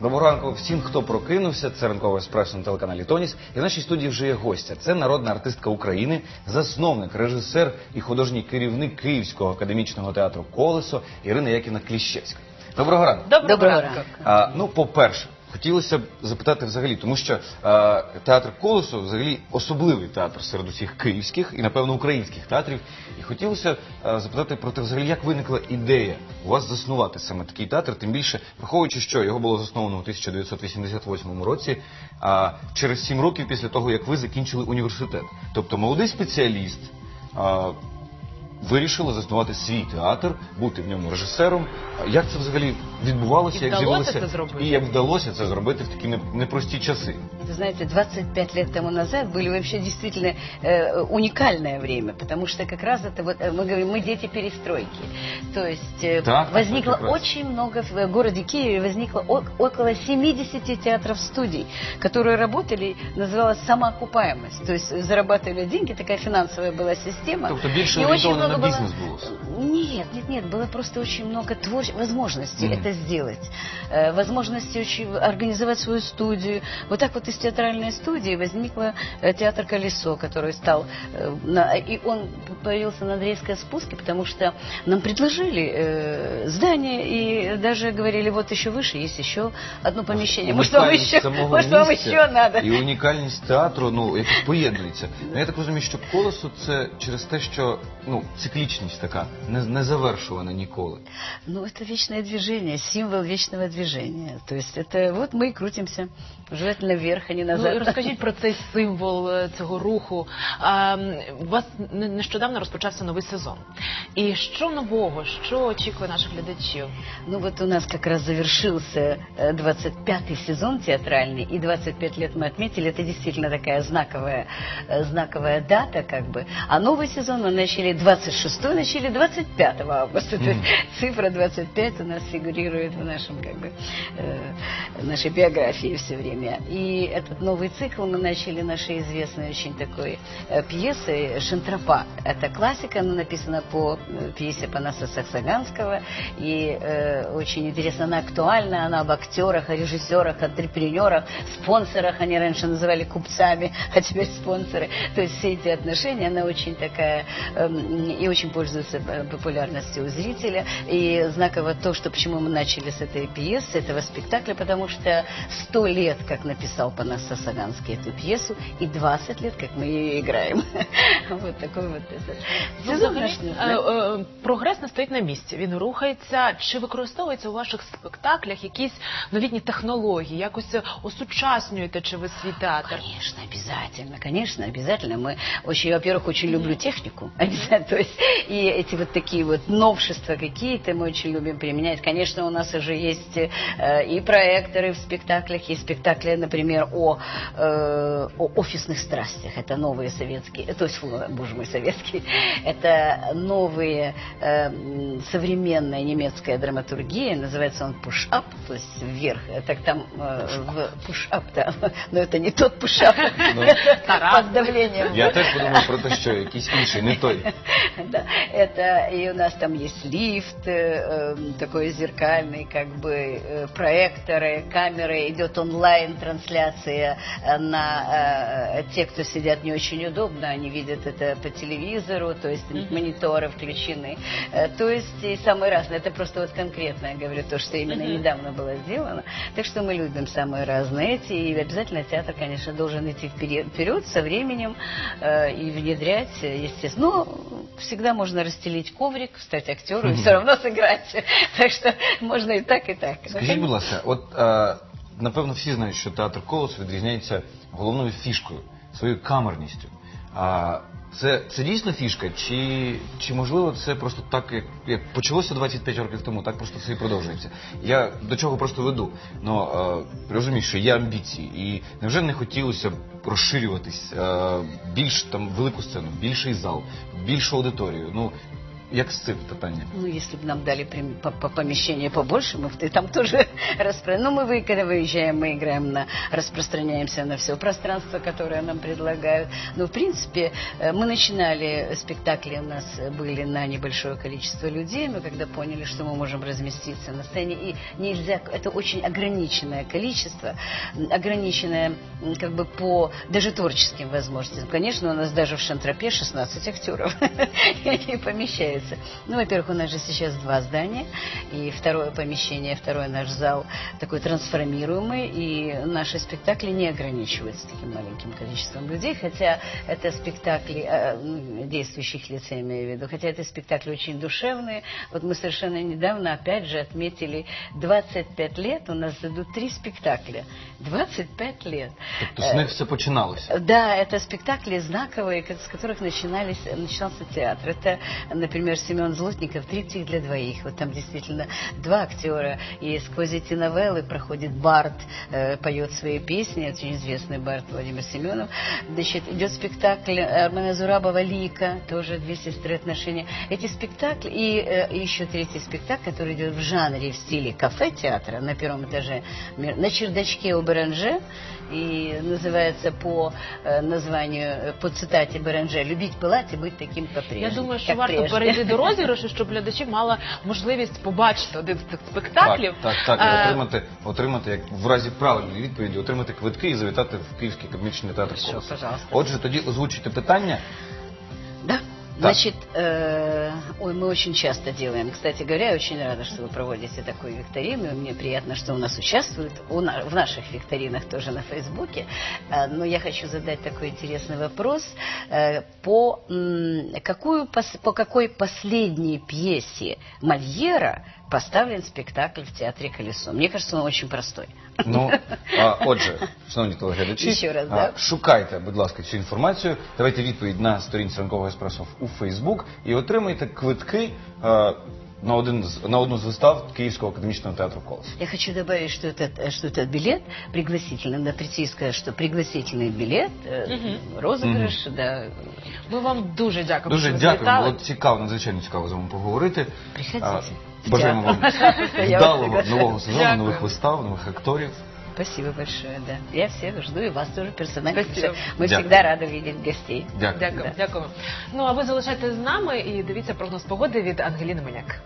Доброго ранку всім, хто прокинувся. Це ранкове еспресо на телеканалі Тоніс. І в нашій студії вже є гостя. Це народна артистка України, засновник, режисер і художній керівник Київського академічного театру Колесо Ірина Яківна Кліщевська. Доброго ранку. Доброго, Доброго ранку. ранку. А, ну, по-перше, хотілося б запитати взагалі, тому що а, театр Колесо взагалі особливий театр серед усіх київських і, напевно, українських театрів. І хотілося а, запитати про те, взагалі, як виникла ідея у вас заснувати саме такий театр, тим більше, враховуючи, що його було засновано у 1988 році, а через сім років після того, як ви закінчили університет. Тобто молодий спеціаліст. А, Вирішили заснувати свій театр, бути в ньому режисером. Як це взагалі відбувалося? І як вдалося з'явилося це зробити? і як вдалося це зробити в такі не- непрості часи? Вы знаете, 25 лет тому назад были вообще действительно э, уникальное время, потому что как раз это вот, э, мы говорим, мы дети перестройки. То есть э, Так, возникло так, прекрасно. очень много, в э, городе Киеве возникло о- около 70 театров-студий, которые работали, называлась самоокупаемость. То есть зарабатывали деньги, такая финансовая была система. Тобто більше И очень орієнтовано на много было- бізнес було. Нет, нет, нет, было просто очень много творческих возможностей Мгм. это сделать. Э, возможности очень организовать свою студию. Вот так вот из театральной студии возникла э, театр «Колесо», который стал... э, на- и он появился на Андреевской спуске, потому что нам предложили э, здание и даже говорили, вот еще выше есть еще одно помещение. Может, вам Унікальність еще, самого может, вам місця еще надо? І унікальність театру, ну, якось поєднується. Ну, я так розумію, що колесо це через те, що ну, циклічність така, не, не завершувана ніколи. Ну, это вечное движение, символ вечного движения. То есть это вот мы и крутимся, желательно вверх, а не Ну, назад. і розкажіть про цей символ е, цього руху. А, м, у вас не- нещодавно розпочався новий сезон. І що нового, що очікує наших глядачів? Ну вот у нас как раз завершился э, 25-й сезон театральный, и 25 лет мы отметили. Это действительно такая знаковая, э, знаковая дата, как бы. А новый сезон мы начали 26 начали 25 августа. То есть цифра 25 у нас фигурирует в нашем, как бы, э, нашей биографии все время. И этот новый цикл мы начали нашей известной очень такой э, пьесой «Шантропа». Это классика, она написана по э, пьесе Панаса Саксаганского. И э, очень интересно, она актуальна, она об актерах, о режиссерах, антрепренерах, спонсорах. Они раньше называли купцами, а теперь спонсоры. То есть все эти отношения, она очень такая эм, и очень пользуется э, популярностью у зрителя. И знаково то, что почему мы начали с этой пьесы, этого спектакля, потому что сто лет, как написал Панас Сасаганский эту пьесу, и 20 лет, как мы ее играем. Вот такой вот этот Ну, сезон взагалі, наш. е, е, прогрес не стоїть на місці. Він рухається. Чи використовується у ваших спектаклях якісь новітні технології? Якось е, осучаснюєте чи ви свій театр? Конечно, обязательно, конечно, обязательно. Мы очень, во-первых, очень люблю технику, обязательно, то есть и эти вот такие вот новшества какие-то мы очень любим применять. Конечно, у нас уже есть э, и проекторы в спектаклях, и спектакли, например, о, э, о офисных страстях. Это новые советские, э, то есть, фу, боже мой, советские. Это новые э, современная немецкая драматургия, называется он push-up, то есть вверх. Так там э, в push-up, да. но это не тот push-up, Ну, под давлением. Я теж подумав про те, що якийсь інший, не той. Да, это и у нас там есть лифт э, э, такой зеркальный, как бы проекторы, камеры, идет онлайн трансляция э, на э, те, кто сидят не очень удобно, они видят это по телевизору, то есть мониторы включены, Э, то есть и самые разные. Это просто вот конкретно я говорю то, что именно Мгм. недавно было сделано. Так что мы любим самые разные эти, и обязательно театр, конечно, должен идти вперед, вперед со временем э, и внедрять, естественно. Но всегда можно расстелить коврик, стать актером и все равно сыграть. Так что можно и так, и так. Скажіть, будь ласка, от е, напевно всі знають, що театр Колос відрізняється головною фішкою, своєю камерністю. А це, це дійсно фішка, чи, чи можливо це просто так, як, як почалося 25 років тому, так просто все і продовжується. Я до чого просто веду. Ну розумію, що є амбіції, і невже не хотілося б розширюватись е, більш там велику сцену, більший зал, більшу аудиторію. Ну як з цим питанням? Ну, если бы нам дали помещение побольше, мы бы там тоже распространяем. Ну, мы, когда выезжаем, мы играем на, распространяемся на все пространство, которое нам предлагают. Но, в принципе, э, мы начинали, спектакли у нас были на небольшое количество людей, но когда поняли, что мы можем разместиться на сцене, и нельзя, это очень ограниченное количество, ограниченное как бы по даже творческим возможностям. Конечно, у нас даже в Шантропе 16 актеров не помещается. Ну, во-первых, у нас же сейчас два здания, и второе помещение, второй наш зал такой трансформируемый, и наши спектакли не ограничиваются таким маленьким количеством людей, хотя это спектакли э, действующих лиц, я имею в виду, хотя это спектакли очень душевные. Вот мы совершенно недавно, опять же, отметили 25 лет, у нас идут три спектакля. 25 лет. Тобто з них все починалося. Да, это спектакли знаковые, с которых начинались, начинался театр. Это, например, Семен Злотников «Триптих для двоих». Вот там действительно два актера. И сквозь эти новеллы проходит Барт, э, поет свои песни, очень известный Барт Владимир Семенов. Значит, идет спектакль Армена Зурабова «Лика», тоже «Две сестры отношения». Эти спектакли, и э, еще третий спектакль, который идет в жанре, в стиле кафе-театра на первом этаже, на чердачке у Беранже, и называется по э, названию, э, по цитате Беранже «Любить пылать и быть таким, как прежде». Я думаю, как варто прежде. Перейти до розіграшу, щоб глядачі мали можливість побачити один з цих спектаклів. Так, так, так. І Е, отримати, отримати, як в разі правильної відповіді, отримати квитки і завітати в Київський комічний театр «Колос». пожалуйста. Отже, тоді озвучуйте питання. Значит, э, ой, мы очень часто делаем. Кстати говоря, я очень рада, что вы проводите такую викторину. Мне приятно, что у нас участвуют у на- в наших викторинах тоже на Фейсбуке. Э, но я хочу задать такой интересный вопрос. Э, по, м, какую, пос- по какой последней пьесе Мольера поставлен спектакль в театре «Колесо»? Мне кажется, он очень простой. Ну, а, отже, шановні телеглядачі, Ще раз, а, да. шукайте, будь ласка, цю інформацію, давайте відповідь на сторінці ранкового еспресо у Фейсбук і отримайте квитки а, на, один з, на одну з вистав Київського академічного театру «Колос». Я хочу добавить, что этот, э, что этот билет пригласительный, надо прийти и сказать, что пригласительный билет, э, розыгрыш, да, Ми вам дуже дякуємо. Дуже що ви дякуємо, завітали. було цікаво, надзвичайно цікаво з вами поговорити. Приходите. А, Бажаємо вам Я вас вдалого приглашаю. нового сезону, Дякую. нових вистав, нових акторів. Спасибо большое, да. Я всех жду, и вас тоже персонально. Спасибо. Мы Дякую. всегда рады видеть гостей. Дякую. Дякую, дякую. Ну а ви залишайтесь з нами і дивіться прогноз погоди від Ангеліни Меняк.